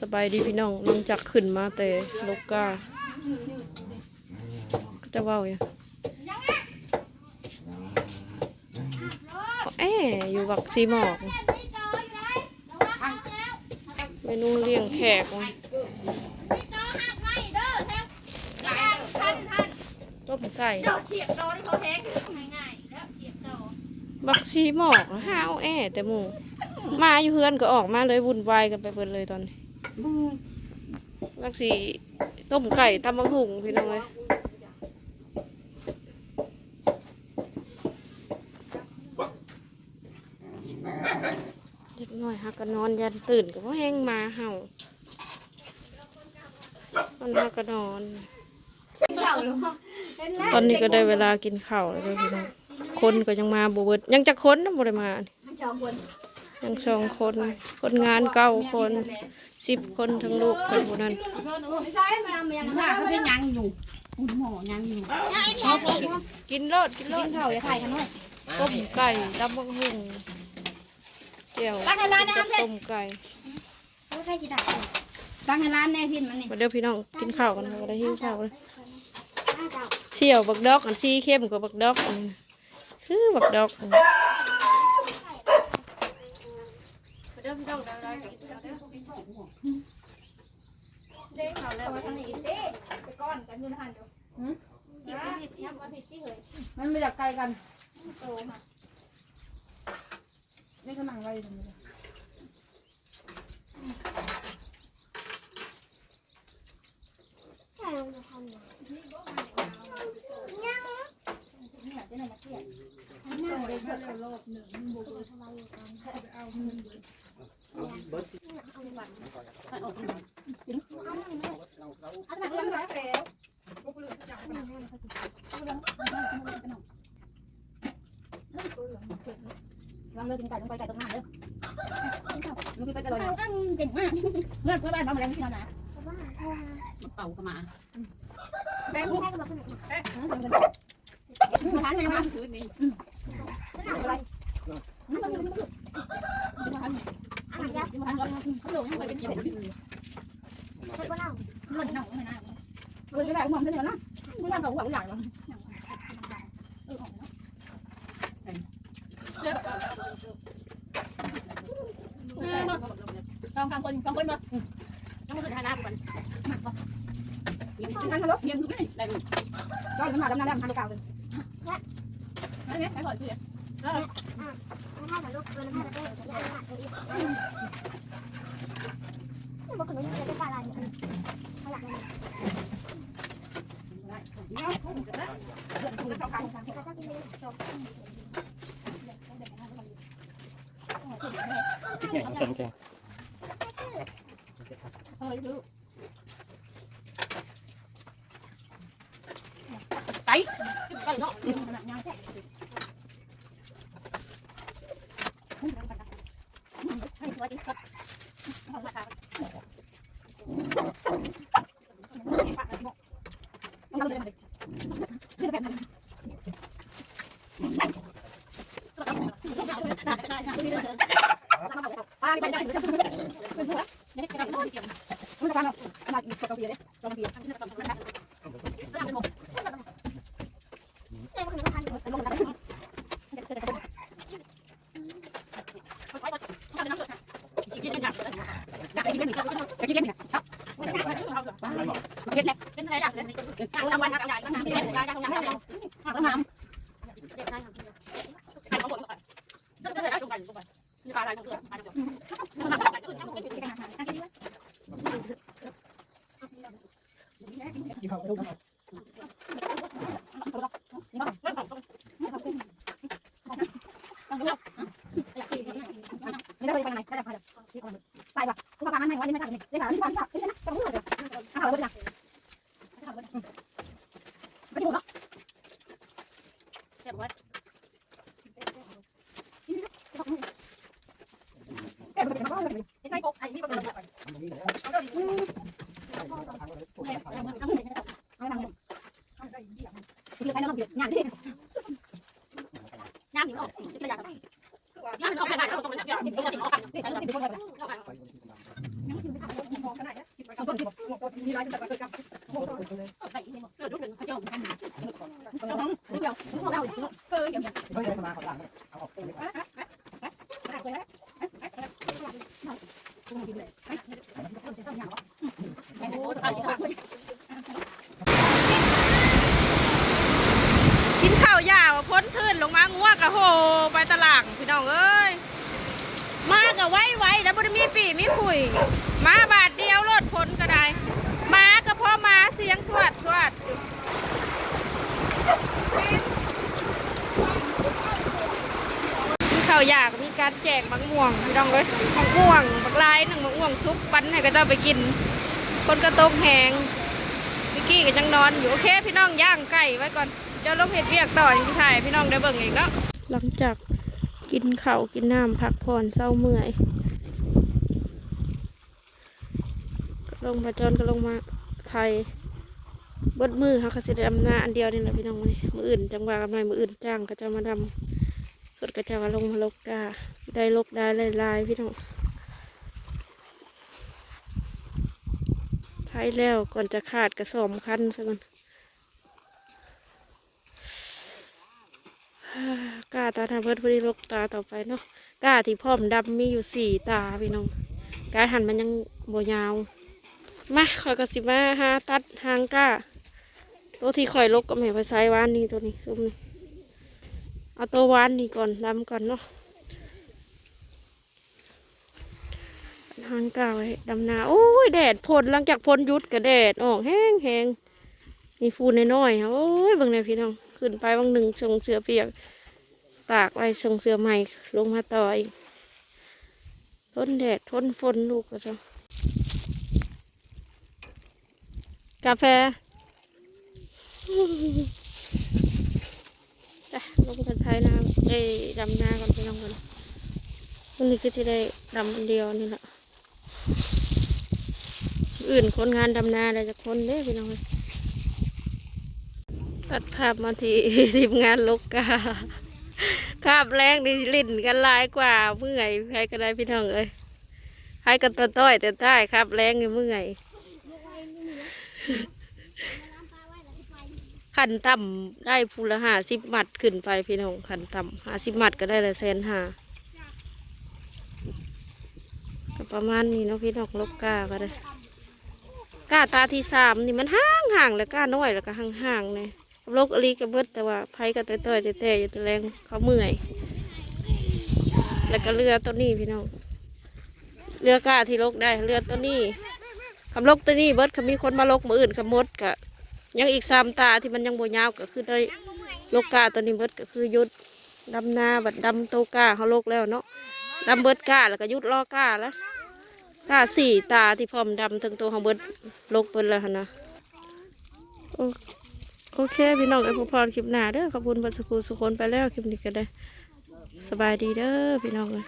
สบายดีพี่น้องน้องจักขึ้นมาแต่ลูกกาก็จะเว่าอย่างเอ๊อยู่บักซีหมอกเมนูเลี้ยงแขกต้มไก่บักซีหมอกห้าวแอแต่หมูมาอยู่เพื่อนก็ออกมาเลยวุ่นวายกันไปเบิดเลยตอนนี้ บักซีต้มไก่ตำบักหุ่งพี่น้องเลยเด็กน้อยฮักก็นอนยันตื่นก็เพราะแห้งมาเห่ามันฮักก็นอนเก่าหรือเปล่าตอนนี้ก็ได้เวลากินข้าวแล้วเด้อพี่น้องคนก็ยังมาบ่เบิดยังจะคนนะบ่ได้มาทั้งสองคนยังสองคน คนงานเก้าคน สิบคนทั้งลูกเป็นผู้นั้นไม่ใช่มาทำยังไงเขาเป็นยังอยู่คุณหมอยังอยู่ไอ้แพทย์กินโลดกินโลกิดนข้าวอย่าถ่ายกันหน่อยต้มไก่ตำบักหุ่งเจียวตั้งให้ร้านนะครับต้มไก่ใครจะด่าตั้งให้ร้านแน่ทิ้นมันนี่มาเด้อพี่น้องกินข้าวกันค่ะบ่ได้หิวข้าวเลยเชี่ยวบักดอกอันซีเข้มกว่าบักดอกอันนี้คือบักดอกอันนี้ มาเด้อพี่น้องได้ได้กินข้าวเด้อเด้เขาแล้วว่าทางนี้เด้ไปก้อนกันอยู่นะฮันเดี๋ยวสิบนาทีที่ทำวันที่เหยมันไม่อยากไกลกันโตมานี่ก็นั่งไว้ตรงนี้วาง เลยกินไก่ต้องไปไก่ตรงหน้าเด้อมึงกินไปตลอดเก่งมากเมื่อเพื่อนบ้านน้องแรงที่นั่นนะเป่าเข้ามาแบงค์มาทานยังไงซื้อนี่อะไรมาทานมาทานมาทานก่อนเขาหลงยังไปเป็นกี่เด็กเลือดหนังไม่น่าเลือดจะแบบมองเท่านี้นะไม่น่าแบบหวังใหญ่หรอก สองสามคนสองคนมาต้องมาสุดท้ายน้ำกันยังทานทะเลาะยังไม่ได้ก็ยังมาดำน้ำดำทานตัวเก่าเลยนั่นไงไปก่อนสิถ้าแบบลูกเกินถ้าแบบเด้ที่อ่านอีกบอกคุณว่าจะได้การอะไรเขาอยากได้เขาจะกินเลยจบแข่งแข่งแข่งไปไปเนาะขนาดงานแค่ให้ตัวอีกครับเอามาค่ะเอาเลยมาเลยนี่จะเป็นป้าไปได้ถึงจะเนี่ยจะไปเกี่ยวมันจะฟังเอาขนาดตัวเบียร์เลย ตัวเบียร์จะต้องทำจะเป็นหมก เอ้บอกคุณว่าทานอยู่ ลงกันกินเล่นหนักกินเล่นหนักกินเล่นหนักครับเก็ตแหละเล่นอะไรอะเล่นรางวัลครับใหญ่ก็งานใหญ่ใหญ่ใหญ่ใหญ่ใหญ่ต้องงามเด็กได้ครับใครเขาบอกก่อนจะจะได้ตรงกันตรงกันมีปลาอะไรตรงเกลือปลาตรงเกลือขนาดไหนก็ต้องเป็นกินกันนะกินด้วย ไม่ได้ไปไหนไม่ได้ไปไปว่ะกูก็ปามันไม่วันนี้ไม่ทำนี่ได้ถามที่บ้านฝากที่นั่นจะรู้เลยเอาเลยนะไม่ถูกเนาะเจ็บไว้เก็บไปเป็นบ้านเลยไอ้ไส้กบไอ้นี่ก็เป็นแบบ คือใครน้องเบียดงานที่งางนี่ออกที่ระยะงานออกไปไหนเราต้องไปไหนเดี๋ยวเราต้องออกกันนี่เราต้องไปดูคนเลยคนที่บอกมีร้ายกันแต่ก็กลับไปอีกเนี่ยเออลูกหนึ่งเขาเจ้าหันเราห้องเดียวเราเอออย่างเงี้ย เฮ้ยมาขอหลังเอาออกตู้เลย กินข้าวยาวพ้นทื่นลงมางัวกะโห ไปตลาดพี่น้องเอ้ย มากะไว้ไว้แล้วบ่ได้มีปีมีคุย มาบาทเดียวรถพ้นก็ได้ มากะพ่อมาเสียงสวัดสวัดกินข้าวยากมีการแจกมะม่วงพี่น้องเอ้ยมะม่วงบักลายหนึ่งมะม่วงซุปปั้นให้ก็จ้าไปกิน คนกระตกแหงวิกกี้ก็ยังนอนอยู่โอเค พี่น้องย่างไก่ไว้ก่อนจ้าลงเห็ดเวียกต่ออย่างที่ถ่ายพี่น้องได้เบิ่งเองเนาะ หลังจากกินข้าวกินน้ำพักผ่อนเศร้าเมื่อยลงมาจอนก็ลงมาไทยเบิดมือเขาก็สิได้ดำนาอันเดียวนี่แหละพี่น้องวันนี้มืออื่นจังหวะกันหน่อยมืออื่นจ้างก็จะมาดำสดก็จะมาลงมาลกกาได้ลกได้ลายๆพี่น้องไทยแล้วก่อนจะขาดกระสอมคันซะก่อน กาตาทำเพื่อพอดีลกตาต่อไปเนาะกาที่พร้อมดำมีอยู่สี่ตาพี่น้องกาหันมันยังโบยาวมาคอยกระสิมาหาตัดหางกาตัวที่คอยลกก็ไม่ไปใช้วานนี่ตัวนี้ซุ่มนี่เอาตัววานนี่ก่อนดำก่อนเนาะหางกาไว้ดำนาโอ้ยแดดพ่นหลังจากพ่นยุดกับแดดออกแห้งแห้งมีฟูนน้อยๆโอ้ยบางเนี่ยพี่น้องขึ้นไปบางหนึ่งส่งเสือเปียก ตากไว้ส่งเสือใหม่ลงมาต่ออีกทนแดดทนฝนลูกก็จะกาแฟจ้ะลงกันไทยนาเอ้ยดำนาก่อนไปลงกันวันนี้คือที่ได้ดำคนเดียวนี่แหละอื่นคนงานดำนาอะไรจะคนเด้อพี่น้องตัดภาพมาที่ทีมงานลกกา คาบแรงนี่ลิ่นกันลายกว่าเมื่อยใครก็ได้พี่น้องเอ้ยใครกันตัวต้อยแต่ใต้คาบแรงนี่เมื่อยขันต่ำได้ภูละห้าสิบมัดขึ้นไปพี่น้องขันต่ำห้าสิบมัดก็ได้ละแสนห้าประมาณนี้เนาะพี่น้องลกกาก็ได้กาตาที่สามนี่มันห่างห่างแล้วกาน้อยแล้วก็ห่างห่างเลย โรคอลีกับเบิดแต่ว่าไผกับต่อยๆแต่ๆอยู่แตะแรงเขาเมื่อย แล้วก็เรือตัวนี้พี่น้องเรือกล้าที่ลกได้เรือตัวนี้คำลกตัวนี้เบิดเขามีคนมาลกมืออื่นขมดกะยังอีกสามตาที่มันยังโบยาวก็คือได้ลกกาตัวนี้เบิดก็คือยุดดำนาบัดดำโตกาเขาลกแล้วเนาะดำเบิดกาแล้วก็ยุดล่อกาแล้วกาสี่ตาที่พร้อมดำทั้งตัวเขาเบิดลกเบิดแล้วนะ โอเค พี่น้องไอ้พพรคลิปหน้าเด้อขอบคุณบัสกูสุคนไปแล้วคลิปนี้ก็ได้ สบายดีเด้อพี่น้องเลย